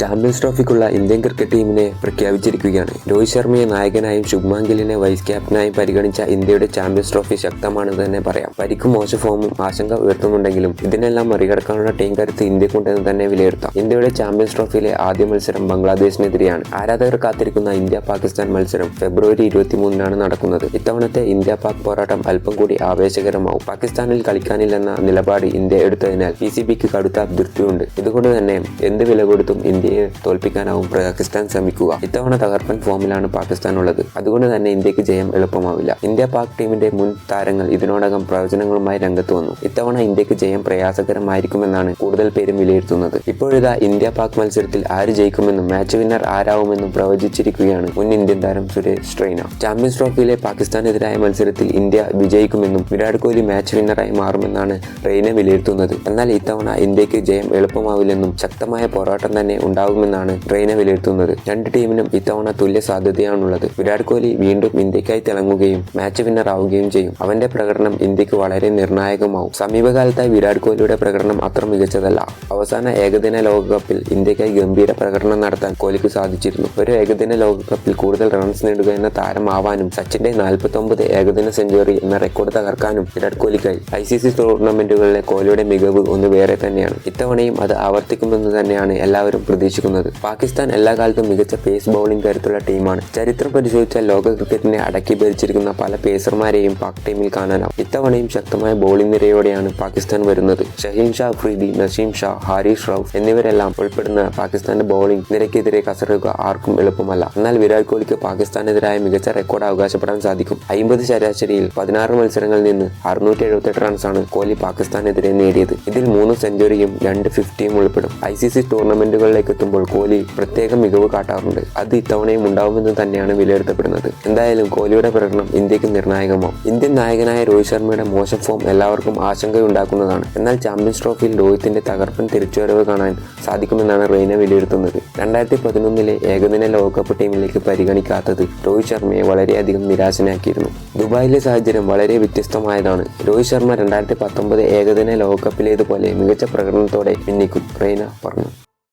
Champions ട്രോഫിക്കുള്ള Indian cricket ടീമിനെ പ്രഖ്യാപിച്ചിരിക്കുകയാണ്. രോഹിത് ശർമ്മയെ നായകനായും ശുഭ്മാൻ ഗില്ലിനെ വൈസ് ക്യാപ്റ്റനായും പരിഗണിച്ച ഇന്ത്യയുടെ ചാമ്പ്യൻസ് ട്രോഫി ശക്തമാണെന്ന് തന്നെ പറയാം. പരിക്കും മോശ ഫോമും ആശങ്ക ഉയർത്തുന്നുണ്ടെങ്കിലും ഇതിനെല്ലാം മറികടക്കാനുള്ള ടീം കരുത്ത് ഇന്ത്യക്കുണ്ടെന്ന് തന്നെ വിലയിരുത്താം. ഇന്ത്യയുടെ ചാമ്പ്യൻസ് ട്രോഫിയിലെ ആദ്യ മത്സരം ബംഗ്ലാദേശിനെതിരെയാണ്. ആരാധകർ കാത്തിരിക്കുന്ന ഇന്ത്യ പാകിസ്ഥാൻ മത്സരം ഫെബ്രുവരി ഇരുപത്തിമൂന്നിനാണ് നടക്കുന്നത്. ഇത്തവണത്തെ ഇന്ത്യ പാക് പോരാട്ടം അല്പം കൂടി ആവേശകരമാവും. പാകിസ്ഥാനിൽ കളിക്കാനില്ലെന്ന നിലപാട് ഇന്ത്യ എടുത്തതിനാൽ പി സി ബിക്ക് കടുത്ത അതിർത്തിയുണ്ട്. ഇതുകൊണ്ട് തന്നെ എന്ത് വില കൊടുത്തും ഇന്ത്യയെ തോൽപ്പിക്കാനാവും പാകിസ്ഥാൻ ശ്രമിക്കുക. ഇത്തവണ തകർപ്പൻ ഫോമിലാണ് പാകിസ്ഥാൻ ഉള്ളത് അതുകൊണ്ട് തന്നെ ഇന്ത്യയ്ക്ക് ജയം എളുപ്പമാവില്ല. ഇന്ത്യ പാക് ടീമിന്റെ മുൻ താരങ്ങൾ ഇതിനോടകം പ്രവചനങ്ങളുമായി രംഗത്ത് വന്നു. ഇത്തവണ ഇന്ത്യയ്ക്ക് ജയം പ്രയാസകരമായിരിക്കുമെന്നാണ് കൂടുതൽ പേരും വിലയിരുത്തുന്നത്. ഇപ്പോഴിതാ ഇന്ത്യ പാക് മത്സരത്തിൽ ആര് ജയിക്കുമെന്നും മാച്ച് വിന്നർ ആരാവുമെന്നും പ്രവചിച്ചിരിക്കുകയാണ് മുൻ ഇന്ത്യൻ താരം സുരേഷ് റെയ്ന. ചാമ്പ്യൻസ് ട്രോഫിയിലെ പാകിസ്ഥാനെതിരായ മത്സരത്തിൽ ഇന്ത്യ വിജയിക്കുമെന്നും വിരാട് കോഹ്ലി മാച്ച് വിന്നറായി മാറുമെന്നാണ് റെയ്ന വിലയിരുത്തുന്നത്. എന്നാൽ ഇത്തവണ ഇന്ത്യയ്ക്ക് ജയം എളുപ്പമാവില്ലെന്നും ശക്തമായ പോരാട്ടം തന്നെ ഉണ്ടാകുമെന്നാണ് റെയ്ന വിലയിരുത്തുന്നത്. രണ്ട് ടീമിനും ഇത്തവണ തുല്യ സാധ്യതയാണുള്ളത്. വിരാട് കോഹ്ലി വീണ്ടും ഇന്ത്യക്കായി തിളങ്ങുകയും മാച്ച് വിന്നർ ആവുകയും ചെയ്യും. അവന്റെ പ്രകടനം ഇന്ത്യയ്ക്ക് വളരെ നിർണായകമാവും. സമീപകാലത്തായി വിരാട് കോഹ്ലിയുടെ പ്രകടനം അത്ര മികച്ചതല്ല. അവസാന ഏകദിന ലോകകപ്പിൽ ഇന്ത്യക്കായി ഗംഭീര പ്രകടനം നടത്താൻ കോഹ്ലിക്ക് സാധിച്ചിരുന്നു. ഒരു ഏകദിന ലോകകപ്പിൽ കൂടുതൽ റൺസ് നേടുക എന്ന താരമാവാനും സച്ചിന്റെ നാൽപ്പത്തൊമ്പത് ഏകദിന സെഞ്ചുറി എന്ന റെക്കോർഡ് തകർക്കാനും വിരാട് കോഹ്ലിക്കായി. ഐ സി സി ടൂർണമെന്റുകളിലെ കോഹ്ലിയുടെ മികവ് ഒന്ന് വേറെ തന്നെയാണ്. ഇത്തവണയും അത് ആവർത്തിക്കുമെന്ന് തന്നെയാണ് എല്ലാവരും പ്രതീക്ഷിക്കുന്നത് പാകിസ്ഥാൻ എല്ലാ കാലത്തും മികച്ച പേസ് ബൗളിംഗ് കരുത്തുള്ള ടീമാണ് ചരിത്രം പരിശോധിച്ചാൽ ലോക ക്രിക്കറ്റിനെ അടക്കി ഭരിച്ചിരിക്കുന്ന പല പേസർമാരെയും പാക് ടീമിൽ കാണാനാവും. ഇത്തവണയും ശക്തമായ ബൗളിംഗ് നിരയോടെയാണ് പാകിസ്ഥാൻ വരുന്നത്. ഷഹീൻ ഷാ ഫ്രീദി നസീം ഷാ ഹാരിഷ് റൌഫ് എന്നിവരെല്ലാം ഉൾപ്പെടുന്ന പാകിസ്ഥാന്റെ ബൗളിംഗ് നിരക്കെതിരെ കസറുക ആർക്കും എളുപ്പമല്ല. എന്നാൽ വിരാട് കോഹ്ലിക്ക് പാകിസ്ഥാനെതിരായ മികച്ച റെക്കോർഡ് അവകാശപ്പെടാൻ സാധിക്കും. അമ്പത് ശരാശരിയിൽ പതിനാറ് മത്സരങ്ങളിൽ നിന്ന് അറുന്നൂറ്റി എഴുപത്തെട്ട് റൺസാണ് കോഹ്ലി പാകിസ്ഥാനെതിരെ നേടിയത്. ഇതിൽ മൂന്ന് സെഞ്ചുറിയും രണ്ട് ഫിഫ്റ്റിയും ഉൾപ്പെടും. ഐ സി സി ടൂർണമെന്റുകളിലേക്ക് എത്തുമ്പോൾ കോഹ്ലി പ്രത്യേക മികവ് കാട്ടാറുണ്ട്. അത് ഇത്തവണയും ഉണ്ടാവുമെന്ന് തന്നെയാണ് വിലയിരുത്തപ്പെടുന്നത്. എന്തായാലും കോഹ്ലിയുടെ പ്രകടനം ഇന്ത്യയ്ക്ക് നിർണായകമാവും. ഇന്ത്യൻ നായകനായ രോഹിത് ശർമ്മയുടെ മോശം ഫോം എല്ലാവർക്കും ആശങ്കയുണ്ടാക്കുന്നതാണ്. എന്നാൽ ചാമ്പ്യൻസ് ട്രോഫിയിൽ രോഹിത്തിന്റെ തകർപ്പൻ തിരിച്ചുവരവ് കാണാൻ സാധിക്കുമെന്നാണ് റെയ്ന വിലയിരുത്തുന്നത്. രണ്ടായിരത്തി പതിനൊന്നിലെ ഏകദിന ലോകകപ്പ് ടീമിലേക്ക് പരിഗണിക്കാത്തത് രോഹിത് ശർമ്മയെ വളരെയധികം നിരാശനാക്കിയിരുന്നു. ദുബായിലെ സാഹചര്യം വളരെ വ്യത്യസ്തമായതാണ്. രോഹിത് ശർമ്മ രണ്ടായിരത്തി പത്തൊമ്പത് ഏകദിന ലോകകപ്പിലേതുപോലെ മികച്ച പ്രകടനത്തോടെ പിന്നിക്കും റെയ്ന പറഞ്ഞു.